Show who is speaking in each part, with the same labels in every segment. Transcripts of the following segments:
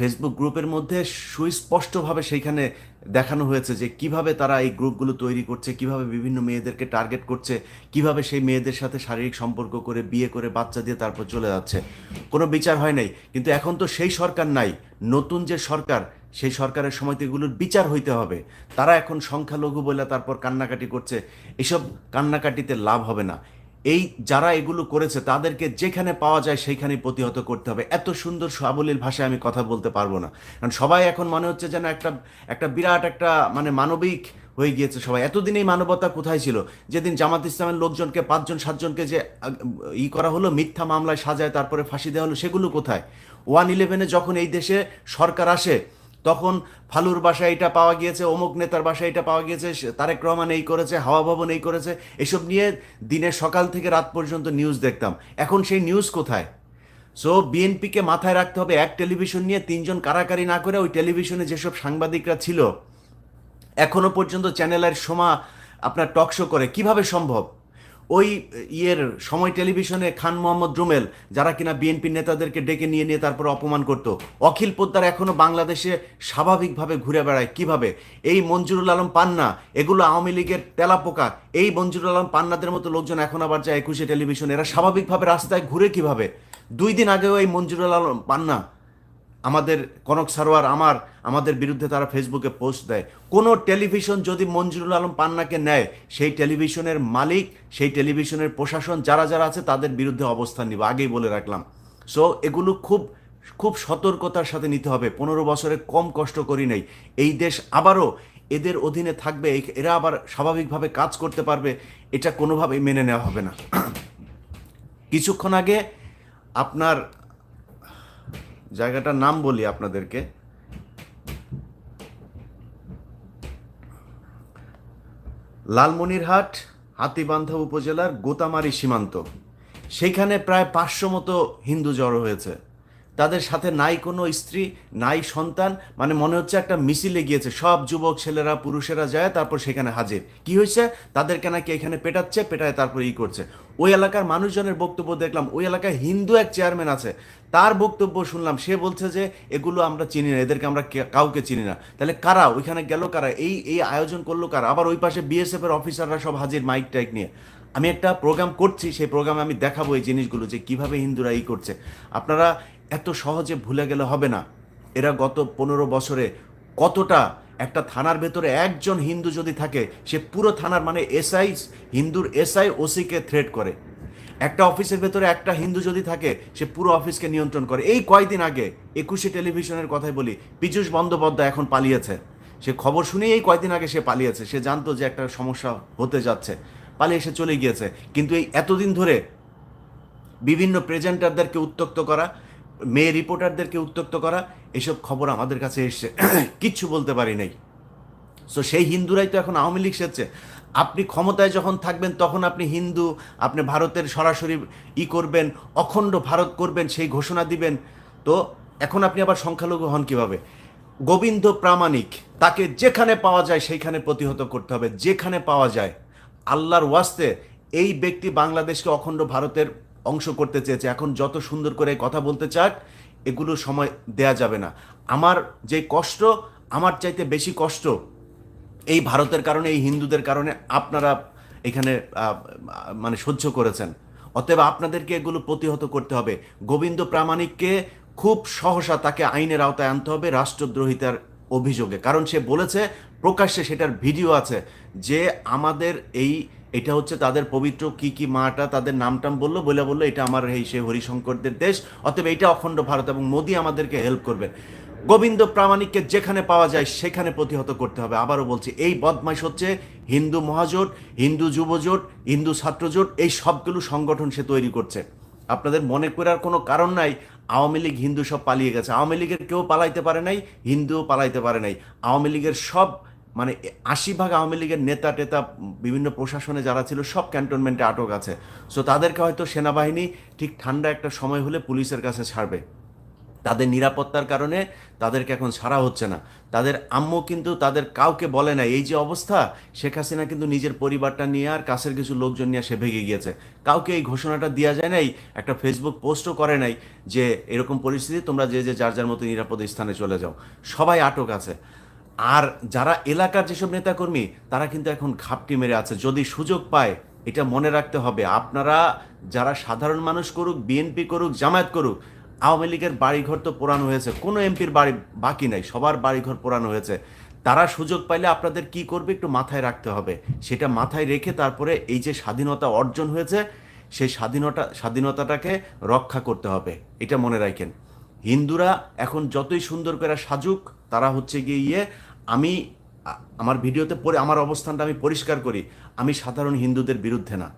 Speaker 1: Facebook গ্রুপের মধ্যে সুস্পষ্টভাবে সেইখানে দেখানো হয়েছে যে কীভাবে তারা এই গ্রুপগুলো তৈরি করছে, কীভাবে বিভিন্ন মেয়েদেরকে টার্গেট করছে, কীভাবে সেই মেয়েদের সাথে শারীরিক সম্পর্ক করে, বিয়ে করে, বাচ্চা দিয়ে তারপর চলে যাচ্ছে। কোনো বিচার হয় নাই। কিন্তু এখন তো সেই সরকার নাই। নতুন যে সরকার, সেই সরকারের সময় তো এগুলোর বিচার হইতে হবে। তারা এখন সংখ্যালঘু বলে তারপর কান্নাকাটি করছে। এসব কান্নাকাটিতে লাভ হবে না। এই যারা এগুলো করেছে, তাদেরকে যেখানে পাওয়া যায় সেইখানে প্রতিহত করতে হবে। এত সুন্দর সাবলীল ভাষায় আমি কথা বলতে পারব না। কারণ সবাই এখন মনে হচ্ছে যেন একটা একটা বিরাট একটা মানে মানবিক হয়ে গিয়েছে সবাই। এতদিন এই মানবতা কোথায় ছিল? যেদিন জামাত ইসলামের লোকজনকে, পাঁচজন, সাতজনকে যে ই করা হলো, মিথ্যা মামলায় সাজায়, তারপরে ফাঁসি দেওয়া হলো, সেগুলো কোথায়? ওয়ান ইলেভেনে যখন এই দেশে সরকার আসে তখন ফালুর বাসায় এটা পাওয়া গিয়েছে, অমুক নেতার বাসায় এটা পাওয়া গিয়েছে তারেক রহমান এই করেছে, হাওয়া ভবন এই করেছে। এসব নিয়ে দিনের সকাল থেকে রাত পর্যন্ত নিউজ দেখতাম। এখন সেই নিউজ কোথায়? সো বিএনপিকে মাথায় রাখতে হবে, এক টেলিভিশন নিয়ে তিনজন কারাকারি না করে ওই টেলিভিশনে যেসব সাংবাদিকরা ছিল, এখনও পর্যন্ত চ্যানেলের সমা আপনার টক শো করে। কীভাবে সম্ভব? ওই ইয়ের সময় টেলিভিশনে খান মোহাম্মদ রুমেল, যারা কিনা বিএনপি নেতাদেরকে ডেকে নিয়ে নিয়ে তারপর অপমান করত। অখিল পোদ্দার এখনও বাংলাদেশে স্বাভাবিকভাবে ঘুরে বেড়ায়। কীভাবে? এই মঞ্জুরুল আলম পান্না, এগুলো আওয়ামী লীগের তেলাপোকা। এই মঞ্জুরুল আলম পান্নাদের মতো লোকজন এখন আবার যায় একুশে টেলিভিশন। এরা স্বাভাবিকভাবে রাস্তায় ঘুরে কীভাবে? দুই দিন আগেও এই মঞ্জুরুল আলম পান্না আমাদের কনক সারোয়ার আমার, আমাদের বিরুদ্ধে তারা ফেসবুকে পোস্ট দেয়। কোনো টেলিভিশন যদি মঞ্জুরুল আলম পান্নাকে নেয়, সেই টেলিভিশনের মালিক, সেই টেলিভিশনের প্রশাসন যারা যারা আছে, তাদের বিরুদ্ধে অবস্থান নিব, আগেই বলে রাখলাম। সো এগুলো খুব খুব সতর্কতার সাথে নিতে হবে। পনেরো বছরে কম কষ্ট করি নাই। এই দেশ আবারও এদের অধীনে থাকবে এরা আবার স্বাভাবিকভাবে কাজ করতে পারবে, এটা কোনোভাবেই মেনে নেওয়া হবে না। কিছুক্ষণ আগে আপনার জায়গাটার নাম বলি আপনাদেরকে। লালমনিরহাট, হাতিবান্ধা উপজেলার গোতামারি সীমান্ত। সেইখানে প্রায় পাঁচশো মতো হিন্দু জড়ো হয়েছে। তাদের সাথে নাই কোনো স্ত্রী, নাই সন্তান মানে মনে হচ্ছে একটা মিছিলে গিয়েছে। সব যুবক ছেলেরা, পুরুষেরা যায়, তারপর সেখানে হাজির। কি হয়েছে? তাদেরকে নাকি এখানে পেটাচ্ছে, পেটায় তারপর ই করছে। ওই এলাকার মানুষজনের বক্তব্য দেখলাম, ওই এলাকায় হিন্দু এক চেয়ারম্যান আছে। তার বক্তব্য শুনলাম, সে বলছে যে, এগুলো আমরা চিনি না, এদেরকে আমরা কাউকে চিনি না। তাহলে কারা? ওইখানে গেল কারা? এই এই আয়োজন করল কারা? আবার ওই পাশে বিএসএফ এর অফিসাররা সব হাজির মাইক টাইক নিয়ে। আমি একটা প্রোগ্রাম করছি, সেই প্রোগ্রামে আমি দেখাবো এই জিনিসগুলো যে কীভাবে হিন্দুরা ই করছে। আপনারা এত সহজে ভুলে গেলে হবে না। এরা গত পনেরো বছরে কতটা একটা থানার ভেতরে একজন হিন্দু যদি থাকে, সে পুরো থানার মানে এসআই, হিন্দুর এসআই, ওসিকে থ্রেট করে। একটা অফিসের ভেতরে একটা হিন্দু যদি থাকে, সে পুরো অফিসকে নিয়ন্ত্রণ করে। এই কয়দিন আগে একুশে টেলিভিশনের কথাই বলি, পীযূষ বন্দ্যোপাধ্যায় এখন পালিয়েছে। সে খবর শুনেই এই কয়দিন আগে সে পালিয়েছে। সে জানতো যে একটা সমস্যা হতে যাচ্ছে। পালিয়ে এসে চলে গিয়েছে। কিন্তু এই এতদিন ধরে বিভিন্ন প্রেজেন্টারদেরকে উত্তক্ত করা মেয়ে রিপোর্টারদেরকে উত্তক্ত করা, এসব খবর আমাদের কাছে এসছে। কিচ্ছু বলতে পারি নাই। সো সেই হিন্দুরাই তো এখন আওয়ামী লীগ সেচ্ছে আপনি ক্ষমতায় যখন থাকবেন, তখন আপনি হিন্দু, আপনি ভারতের সরাসরি ই করবেন, অখণ্ড ভারত করবেন, সেই ঘোষণা দিবেন। তো, এখন আপনি আবার সংখ্যালঘু হন কীভাবে? গোবিন্দ প্রামাণিক, তাকে যেখানে পাওয়া যায়, সেইখানে প্রতিহত করতে হবে। যেখানে পাওয়া যায়, আল্লাহর ওয়াস্তে এই ব্যক্তি বাংলাদেশকে অখণ্ড ভারতের অংশ করতে চেয়েছে। এখন যত সুন্দর করে কথা বলতে চাক, এগুলো সময় দেয়া যাবে না। আমার যে কষ্ট, আমার চাইতে বেশি কষ্ট এই ভারতের কারণে, এই হিন্দুদের কারণে আপনারা এখানে মানে সহ্য করেছেন। অতএব আপনাদেরকে এগুলো প্রতিহত করতে হবে। গোবিন্দ প্রামাণিককে খুব সহসা তাকে আইনের আওতায় আনতে হবে রাষ্ট্রদ্রোহিতার অভিযোগে। কারণ সে বলেছে, প্রকাশ্যে সেটার ভিডিও আছে যে আমাদের এই এটা হচ্ছে তাদের পবিত্র কি কি মাটা তাদের নামটাম বলল বলে বলল, এটা আমার এই সে হরিশঙ্করদের দেশ। অতএব এটা অখণ্ড ভারত এবং মোদী আমাদেরকে হেল্প করবেন। গোবিন্দ প্রামাণিককে যেখানে পাওয়া যায় সেখানে প্রতিহত করতে হবে। আবারও বলছি, এই বদমাইশ হচ্ছে হিন্দু মহাজোট, হিন্দু যুবজোট, হিন্দু ছাত্রজোট, এই সবগুলো সংগঠন সে তৈরি করছে। আপনাদের মনে করার কোনো কারণ নাই, আওয়ামী লীগ, হিন্দু সব পালিয়ে গেছে। আওয়ামী লীগের কেউ পালাইতে পারে নাই, হিন্দুও পালাইতে পারে নাই। আওয়ামী লীগের সব মানে আশি ভাগ আওয়ামী লীগের নেতা টেতা বিভিন্ন প্রশাসনে যারা ছিল, সব ক্যান্টনমেন্টে আটক আছে। সো তাদেরকে হয়তো সেনাবাহিনী ঠিক ঠান্ডা একটা সময় হলে পুলিশের কাছে ছাড়বে। তাদের নিরাপত্তার কারণে তাদেরকে এখন ছাড়া হচ্ছে না। তাদের আম্মু কিন্তু তাদের কাউকে বলে না এই যে অবস্থা, শেখ হাসিনা কিন্তু নিজের পরিবারটা নিয়ে আর কাছের কিছু লোকজন নিয়ে সে ভেগে গিয়েছে। কাউকে এই ঘোষণাটা দেওয়া যায় নাই, একটা ফেসবুক পোস্টও করে নাই যে এরকম পরিস্থিতি, তোমরা যে যে যার যার মতো নিরাপদ স্থানে চলে যাও। সবাই আটক আছে। আর যারা এলাকার যেসব নেতাকর্মী, তারা কিন্তু এখন ঘাপটি মেরে আছে। যদি সুযোগ পায়, এটা মনে রাখতে হবে। আপনারা যারা সাধারণ মানুষ করুক বিএনপি করুক, জামায়াত করুক, আওয়ামী লীগের বাড়িঘর তো পোড়ানো হয়েছে। কোনো এমপির বাড়ি বাকি নাই, সবার বাড়িঘর পোড়ানো হয়েছে। তারা সুযোগ পাইলে আপনাদের কি করবে, একটু মাথায় রাখতে হবে। সেটা মাথায় রেখে তারপরে এই যে স্বাধীনতা অর্জন হয়েছে, সেই স্বাধীনতা, স্বাধীনতাটাকে রক্ষা করতে হবে। এটা মনে রাখেন। হিন্দুরা এখন যতই সুন্দর করে সাজুক, তারা হচ্ছে গিয়ে আমি আমার ভিডিওতে পরে আমার অবস্থানটা আমি পরিষ্কার করি, আমি সাধারণ হিন্দুদের বিরুদ্ধে না।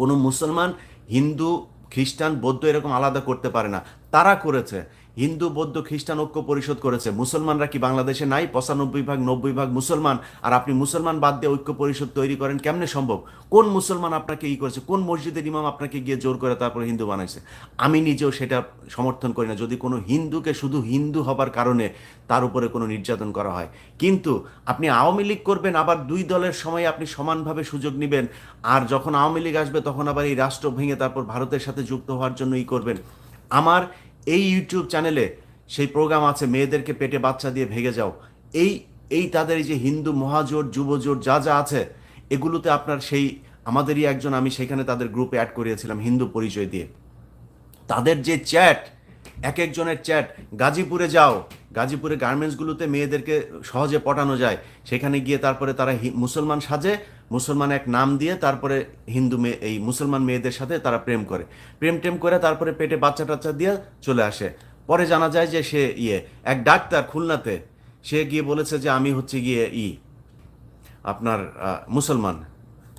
Speaker 1: কোনো মুসলমান হিন্দু, খ্রিস্টান, বৌদ্ধ এরকম আলাদা করতে পারে না। তারা করেছে। হিন্দু, বৌদ্ধ, খ্রিস্টান ঐক্য পরিষদ করেছে। মুসলমানরা কি বাংলাদেশে নাই? পঁচানব্বই ভাগ, নব্বই ভাগ মুসলমান। আর আপনি মুসলমান বাদ দিয়ে ঐক্য পরিষদ তৈরি করেন, কেমনে সম্ভব? কোন মুসলমান আপনাকে ই করেছে? কোন মসজিদের ইমাম আপনাকে গিয়ে জোর করে তারপর হিন্দু বানাইছে? আমি নিজেও সেটা সমর্থন করি না। যদি কোনো হিন্দুকে শুধু হিন্দু হবার কারণে তার উপরে কোনো নির্যাতন করা হয়। কিন্তু আপনি আওয়ামী লীগ করবেন, আবার দুই দলের সময় আপনি সমানভাবে সুযোগ নেবেন। আর যখন আওয়ামী লীগ আসবে, তখন আবার এই রাষ্ট্র ভেঙে তারপর ভারতের সাথে যুক্ত হওয়ার জন্য ই করবেন। আমার এই ইউটিউব চ্যানেলে সেই প্রোগ্রাম আছে, মেয়েদেরকে পেটে বাচ্চা দিয়ে ভেঙে যাও। এই এই তাদের এই যে হিন্দু মহাজোট, যুবজোট যা যা আছে, এগুলোতে আপনার সেই, আমাদেরই একজন, আমি সেখানে তাদের গ্রুপে অ্যাড করিয়েছিলাম হিন্দু পরিচয় দিয়ে। তাদের যে চ্যাট এক একজনের চ্যাট গাজীপুরে যাও, গাজীপুরে গার্মেন্টসগুলোতে মেয়েদেরকে সহজে পটানো যায়। সেখানে গিয়ে তারপরে তারা মুসলমান সাজে মুসলমান এক নাম দিয়ে তারপরে হিন্দু মেয়ে, এই মুসলমান মেয়েদের সাথে তারা প্রেম করে। প্রেম টেম করে তারপরে পেটে বাচ্চা টাচ্চা দিয়ে চলে আসে। পরে জানা যায় যে সে ইয়ে এক ডাক্তার খুলনাতে, সে গিয়ে বলেছে যে আমি হচ্ছে গিয়ে ই, আপনার মুসলমান।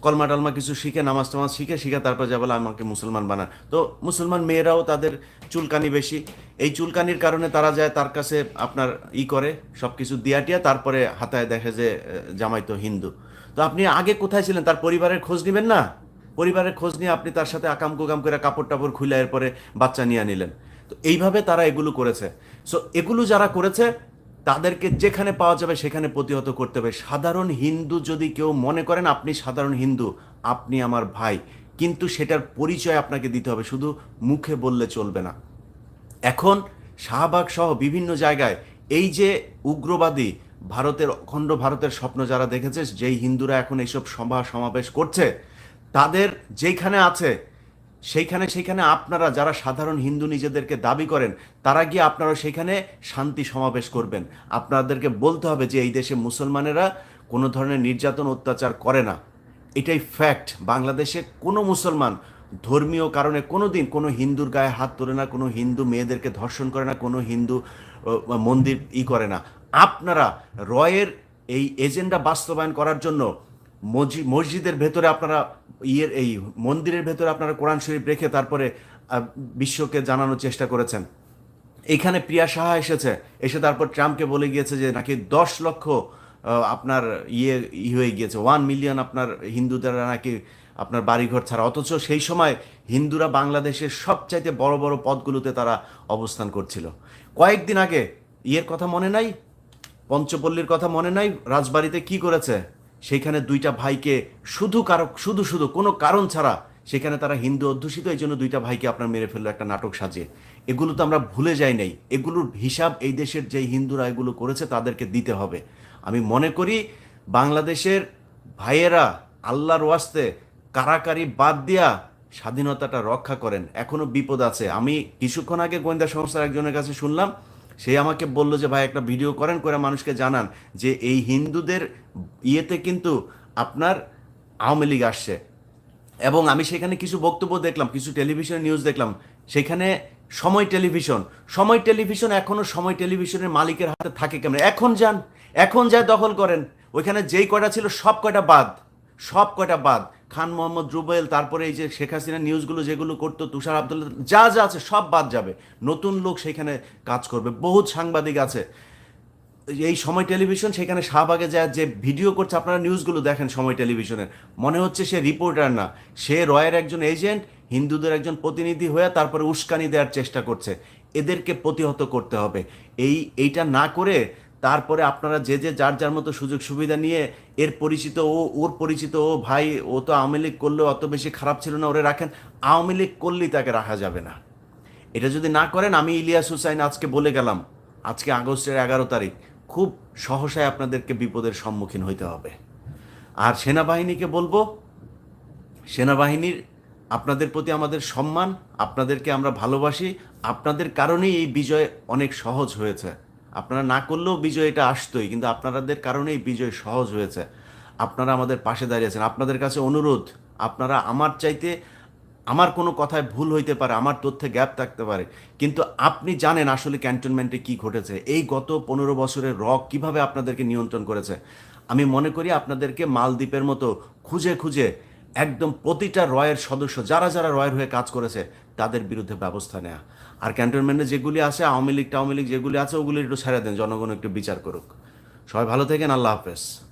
Speaker 1: কলমা টলমা কিছু শিখে, নামাজ টামাজ শিখে শিখে তারপর যা বলে, আমাকে মুসলমান বানান। তো মুসলমান মেয়েরাও তাদের চুলকানি বেশি। এই চুলকানির কারণে তারা যায় তার কাছে আপনার ই করে সব কিছু দিয়া টিয়া, তারপরে হাতায় দেখে যে জামাই তো হিন্দু। তো আপনি আগে কোথায় ছিলেন? তার পরিবারের খোঁজ নেবেন না? পরিবারের খোঁজ নিয়ে আপনি তার সাথে আকাম কুকাম করে কাপড় টাপড় খুলে এরপরে বাচ্চা নিয়ে নিলেন। তো এইভাবে তারা এগুলো করেছে। সো এগুলো যারা করেছে, তাদেরকে যেখানে পাওয়া যাবে সেখানে প্রতিহত করতে হবে। সাধারণ হিন্দু যদি কেউ মনে করেন, আপনি সাধারণ হিন্দু, আপনি আমার ভাই, কিন্তু সেটার পরিচয় আপনাকে দিতে হবে। শুধু মুখে বললে চলবে না। এখন শাহবাগ সহ বিভিন্ন জায়গায় এই যে উগ্রবাদী ভারতের অখণ্ড ভারতের স্বপ্ন যারা দেখেছে, যেই হিন্দুরা এখন এইসব সভা সমাবেশ করছে, তাদের যেখানে আছে, সেইখানে সেইখানে আপনারা যারা সাধারণ হিন্দু নিজেদেরকে দাবি করেন, তারা গিয়ে আপনারা সেখানে শান্তি সমাবেশ করবেন। আপনাদেরকে বলতে হবে যে এই দেশে মুসলমানেরা কোনো ধরনের নির্যাতন, অত্যাচার করে না। এটাই ফ্যাক্ট বাংলাদেশে কোনো মুসলমান ধর্মীয় কারণে কোনো দিন কোনো হিন্দুর গায়ে হাত তোলে না, কোনো হিন্দু মেয়েদেরকে ধর্ষণ করে না, কোনো হিন্দু মন্দির ই করে না। আপনারা রয়ের এই এজেন্ডা বাস্তবায়ন করার জন্য মসজি- মসজিদের ভেতরে আপনারা ইয়ের এই মন্দিরের ভেতরে আপনারা কোরআন শরীফ রেখে তারপরে বিশ্বকে জানানোর চেষ্টা করেছেন। এখানে প্রিয়া সাহা এসেছে। এসে তারপর ট্রাম্পকে বলে গিয়েছে যে নাকি দশ লক্ষ আপনার ইয়ে ই হয়ে গিয়েছে। ওয়ান মিলিয়ন আপনার হিন্দুদের নাকি আপনার বাড়িঘর ছাড়া। অথচ সেই সময় হিন্দুরা বাংলাদেশের সবচাইতে বড় বড় পদগুলোতে তারা অবস্থান করছিল। কয়েকদিন আগে, ইয়ের কথা মনে নাই? পঞ্চপল্লীর কথা মনে নাই? রাজবাড়িতে কি করেছে? সেখানে দুইটা ভাইকে শুধু কারও শুধু শুধু কোনো কারণ ছাড়া সেখানে তারা হিন্দু অধ্যুষিত, এই জন্য দুইটা ভাইকে আপনার মেরে ফেলল একটা নাটক সাজিয়ে। এগুলো তো আমরা ভুলে যাই নাই। এগুলোর হিসাব এই দেশের যে হিন্দুরা এগুলো করেছে তাদেরকে দিতে হবে। আমি মনে করি বাংলাদেশের ভাইয়েরা আল্লাহর ওয়াস্তে কারাকারি বাদ দিয়া স্বাধীনতাটা রক্ষা করেন। এখনও বিপদ আছে। আমি কিছুক্ষণ আগে গোয়েন্দা সংস্থার একজনের কাছে শুনলাম সে আমাকে বলল যে, ভাই, একটা ভিডিও করেন, করে মানুষকে জানান যে, এই হিন্দুদের ইয়েতে কিন্তু আপনার আওয়ামী লীগ আসছে। এবং আমি সেখানে কিছু বক্তব্য দেখলাম, কিছু টেলিভিশন নিউজ দেখলাম। সেখানে সময় টেলিভিশন সময় টেলিভিশন এখনও সময় টেলিভিশনের মালিকের হাতে থাকে কেমন? এখন যান, এখন যায় দখল করেন, ওইখানে যেই কয়টা ছিল সব কয়টা বাদ, সব কয়টা বাদ। খান মোহাম্মদ রুবেল, তারপরে এই যে শেখ হাসিনা নিউজগুলো যেগুলো করতো, তুষার আব্দুল্লাহ, যা যা আছে সব বাদ যাবে। নতুন লোক সেখানে কাজ করবে। বহুত সাংবাদিক আছে। এই সময় টেলিভিশন সেখানে শাহবাগে যায়, যে ভিডিও করছে, আপনারা নিউজগুলো দেখেন সময় টেলিভিশনের। মনে হচ্ছে সে রিপোর্টার না। সে রয়ের একজন এজেন্ট হিন্দুদের একজন প্রতিনিধি হয়ে তারপরে উস্কানি দেওয়ার চেষ্টা করছে। এদেরকে প্রতিহত করতে হবে। এই, এইটা না করে তারপরে আপনারা যে যে যার যার মতো সুযোগ সুবিধা নিয়ে এর পরিচিত ও ওর পরিচিত ও ভাই ও তো আওয়ামী লীগ করলেও অত বেশি খারাপ ছিল না ওরে রাখেন, আওয়ামী লীগ করলেই তাকে রাখা যাবে না। এটা যদি না করেন, আমি ইলিয়াস হুসাইন আজকে বলে গেলাম, আজকে আগস্টের এগারো তারিখ, খুব সহসায় আপনাদেরকে বিপদের সম্মুখীন হইতে হবে। আর সেনাবাহিনীকে বলব, সেনাবাহিনীর আপনাদের প্রতি আমাদের সম্মান, আপনাদেরকে আমরা ভালোবাসি, আপনাদের কারণেই এই বিজয় অনেক সহজ হয়েছে। আপনারা না করলেও বিজয় এটা আসতোই, কিন্তু আপনাদের কারণেই বিজয় সহজ হয়েছে। আপনারা আমাদের পাশে দাঁড়িয়েছেন আপনাদের কাছে অনুরোধ, আপনারা আমার চাইতে, আমার কোনো কথায় ভুল হইতে পারে, আমার তথ্যে গ্যাপ থাকতে পারে। কিন্তু আপনি জানেন আসলে ক্যান্টনমেন্টে কি ঘটেছে। এই গত পনেরো বছরের রক কীভাবে আপনাদেরকে নিয়ন্ত্রণ করেছে। আমি মনে করি আপনাদেরকে মালদ্বীপের মতো খুঁজে খুঁজে একদম প্রতিটা রয়ের সদস্য, যারা যারা রয়ের হয়ে কাজ করেছে, তাদের বিরুদ্ধে ব্যবস্থা নেওয়া আর ক্যান্টনমেন্টে যেগুলি আছে, আওয়ামী লীগ, টাওয়ামী লীগ যেগুলি আছে, ওগুলি একটু ছেড়ে দেন, জনগণ একটু বিচার করুক। সবাই ভালো থাকেন, আল্লাহ হাফেজ।